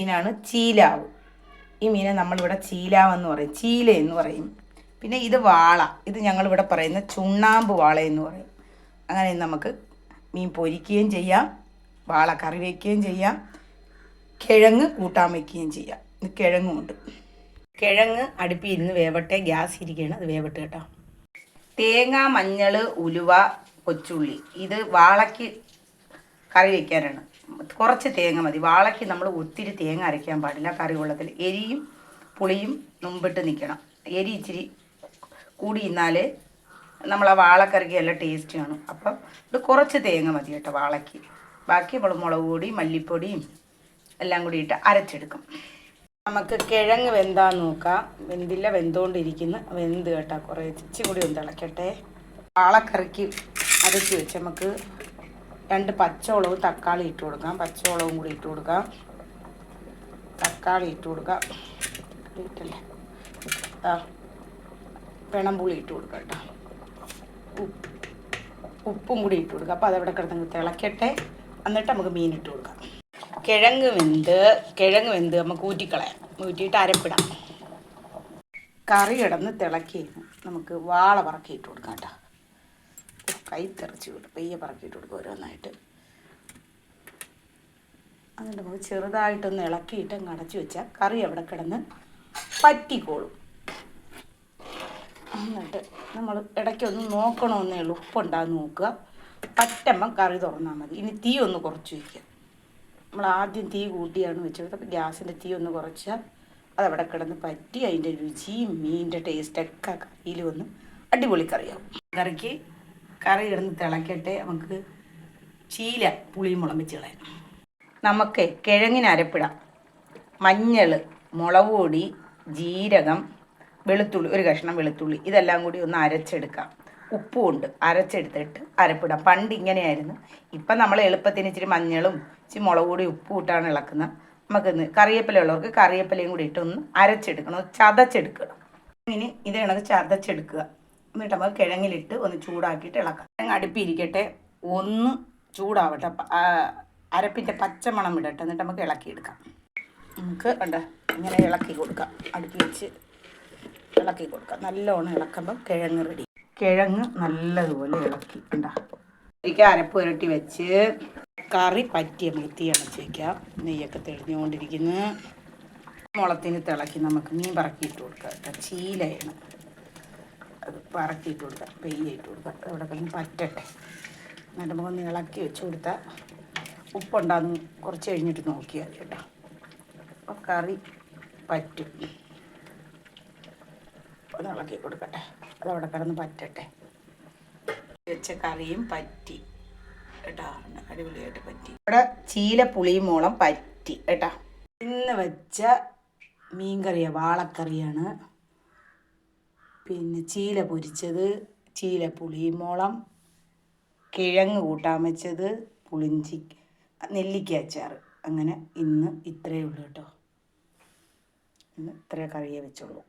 മീനാണ് ചീലാവ്. ഈ മീനെ നമ്മളിവിടെ ചീലാവ് എന്ന് പറയും. ചീല എന്ന് പറയും. പിന്നെ ഇത് വാള. ഇത് ഞങ്ങളിവിടെ പറയുന്ന ചുണ്ണാമ്പ് വാള എന്ന് പറയും. അങ്ങനെ നമുക്ക് മീൻ പൊരിക്കുകയും ചെയ്യാം. വാള കറി വയ്ക്കുകയും ചെയ്യാം. കിഴങ്ങ് കൂട്ടാൻ വയ്ക്കുകയും ചെയ്യാം. ഇത് കിഴങ്ങുമുണ്ട്. കിഴങ്ങ് അടുപ്പിൽ ഇരുന്ന് വേവട്ടെ. ഗ്യാസ് ഇരിക്കുകയാണ്. അത് വേവട്ടെ കേട്ടോ. തേങ്ങ മഞ്ഞൾ ഉലുവ കൊച്ചുള്ളി. ഇത് വാളയ്ക്ക് കറി വയ്ക്കാനാണ് കുറച്ച് തേങ്ങ മതി. വാളയ്ക്ക് നമ്മൾ ഒത്തിരി തേങ്ങ അരയ്ക്കാൻ പാടില്ല. കറി വെള്ളത്തിൽ എരിയും പുളിയും മുമ്പിട്ട് നിൽക്കണം എരി ഇച്ചിരി കൂടി ഇന്നാലേ നമ്മൾ ആ വാളക്കറിക്ക് നല്ല ടേസ്റ്റ് കാണും. അപ്പം ഇത് കുറച്ച് തേങ്ങ മതി കേട്ടോ വാളയ്ക്ക്. ബാക്കി നമ്മൾ മുളക് പൊടി മല്ലിപ്പൊടിയും എല്ലാം കൂടി ഇട്ട് അരച്ചെടുക്കും. നമുക്ക് കിഴങ്ങ് വെന്താന്ന് നോക്കാം. വെന്തില്ല വെന്തുകൊണ്ടിരിക്കുന്നു വെന്ത് കേട്ടോ കുറേ. ഇച്ചിരി കൂടി ഒന്ന് തിളക്കട്ടെ. വാളക്കറിക്ക് അരച്ച് വെച്ച് നമുക്ക് രണ്ട് പച്ചമുളകും തക്കാളി ഇട്ട് കൊടുക്കാം. പച്ചമുളകും കൂടി ഇട്ട് കൊടുക്കാം. തക്കാളി ഇട്ട് കൊടുക്കാം. ഇട്ടല്ലേ പിണമ്പുളി ഇട്ട് കൊടുക്കാം കേട്ടോ. ഉപ്പ് കൂടി ഇട്ട് കൊടുക്കാം. അപ്പോൾ അതവിടെ കിടന്ന് തിളക്കട്ടെ. എന്നിട്ട് നമുക്ക് മീൻ ഇട്ട് കൊടുക്കാം. കിഴങ്ങ് വെന്ത് കിഴങ്ങ് വെന്ത് നമുക്ക് ഊറ്റിക്കളയാം. ഊറ്റിയിട്ട് അരപ്പിടാം. കറി കിടന്ന് തിളക്കി നമുക്ക് വാള പറക്കി ഇട്ട് കൊടുക്കാം കേട്ടോ. കൈ തെറിച്ച് വിടും. പയ്യെ പറക്കിയിട്ട് കൊടുക്കും ഓരോന്നായിട്ട്. അതുകൊണ്ട് നമുക്ക് ചെറുതായിട്ടൊന്ന് ഇളക്കിയിട്ട് അങ്ങ് അടച്ചു വെച്ചാൽ കറി അവിടെ കിടന്ന് പറ്റിക്കോളും. എന്നിട്ട് നമ്മൾ ഇടയ്ക്കൊന്ന് നോക്കണമെന്നേ ഉള്ളൂ. ഉപ്പുണ്ടാകുന്ന നോക്കുക. പറ്റുമ്പം കറി തുറന്നാൽ മതി. ഇനി തീ ഒന്ന് കുറച്ച് വയ്ക്കുക. നമ്മൾ ആദ്യം തീ കൂട്ടിയാണ് വെച്ചത്. അപ്പോൾ ഗ്യാസിന്റെ തീ ഒന്ന് കുറച്ചാൽ അതവിടെ കിടന്ന് പറ്റി. അതിന്റെ രുചിയും മീനിന്റെ ടേസ്റ്റൊക്കെ കറിയിൽ വന്ന് അടിപൊളി കറിയാവും. കറിക്ക് കറി കിടന്ന് തിളക്കട്ടെ. നമുക്ക് ചീല പുളിയും മുളം വെച്ച് കളയാം. നമുക്ക് കിഴങ്ങിന് അരപ്പിടാം. മഞ്ഞൾ മുളക് പൊടി ജീരകം വെളുത്തുള്ളി ഒരു കഷ്ണം വെളുത്തുള്ളി. ഇതെല്ലാം കൂടി ഒന്ന് അരച്ചെടുക്കാം. ഉപ്പും ഉണ്ട്. അരച്ചെടുത്തിട്ട് അരപ്പിടാം. പണ്ട് ഇങ്ങനെയായിരുന്നു. ഇപ്പം നമ്മൾ എളുപ്പത്തിന് ഇച്ചിരി മഞ്ഞളും ഇച്ചിരി മുളക് പൊടി ഉപ്പും ഇട്ടാണ് ഇളക്കുന്നത്. നമുക്കിന്ന് കറിവേപ്പില ഉള്ളവർക്ക് കറിവേപ്പിലയും കൂടി ഇട്ടൊന്ന് അരച്ചെടുക്കണം. ചതച്ചെടുക്കണം. ഇനി ഇത് കണക്ക് ചതച്ചെടുക്കുക. എന്നിട്ട് നമുക്ക് കിഴങ്ങിലിട്ട് ഒന്ന് ചൂടാക്കിയിട്ട് ഇളക്കാം. കിഴങ്ങ് അടുപ്പിരിക്കട്ടെ ഒന്ന് ചൂടാവട്ടെ. അരപ്പിന്റെ പച്ചമണം ഇടട്ടെ. എന്നിട്ട് നമുക്ക് ഇളക്കിയെടുക്കാം. നമുക്ക് ഉണ്ട് ഇങ്ങനെ ഇളക്കി കൊടുക്കാം. അടുപ്പി വെച്ച് ഇളക്കി കൊടുക്കാം. നല്ലോണം ഇളക്കുമ്പോൾ കിഴങ്ങ് റെഡി കിഴങ്ങ് നല്ലതുപോലെ ഇളക്കി. ഉണ്ടാ ഒരിക്കൽ അരപ്പ് പുരട്ടി വെച്ച് കറി പറ്റിയ മുത്തി അണച്ചേക്കാം നെയ്യൊക്കെ തെളിഞ്ഞുകൊണ്ടിരിക്കുന്നു. മുളത്തിന് തിളക്കി നമുക്ക് മീൻ പറക്കിയിട്ട് കൊടുക്കാം. ചീലയാണ് അത് പറക്കിയിട്ട് കൊടുക്കാം പെയ്യായിട്ട് കൊടുക്കാം അവിടെ കഴിഞ്ഞ് പറ്റട്ടെ. എന്നിട്ട് നമുക്കൊന്ന് ഇളക്കി വെച്ച് കൊടുത്താൽ ഉപ്പുണ്ടാകുന്ന കുറച്ച് കഴിഞ്ഞിട്ട് നോക്കിയാൽ മതി കേട്ടോ. അപ്പോൾ കറി പറ്റും. ഒന്ന് ഇളക്കി കൊടുക്കട്ടെ. അതവിടെ കിടന്ന് പറ്റട്ടെ. വെച്ച കറിയും പറ്റി കേട്ടോ. അടിപൊളിയായിട്ട് പറ്റി. ഇവിടെ ചീല പുളിമോളം പറ്റി കേട്ടോ. ഇന്ന് വെച്ച മീൻകറിയാണ് വാളക്കറിയാണ്. പിന്നെ ചീല പൊരിച്ചത് ചീല പുളിമോളം കിഴങ്ങ് കൂട്ടാൻ വെച്ചത് പുളിഞ്ചി നെല്ലിക്ക അച്ചാർ അങ്ങനെ ഇന്ന് ഇത്രയേ ഉള്ളൂ കേട്ടോ. ഇന്ന് ഇത്രയേ കറിയേ വെച്ചുള്ളൂ.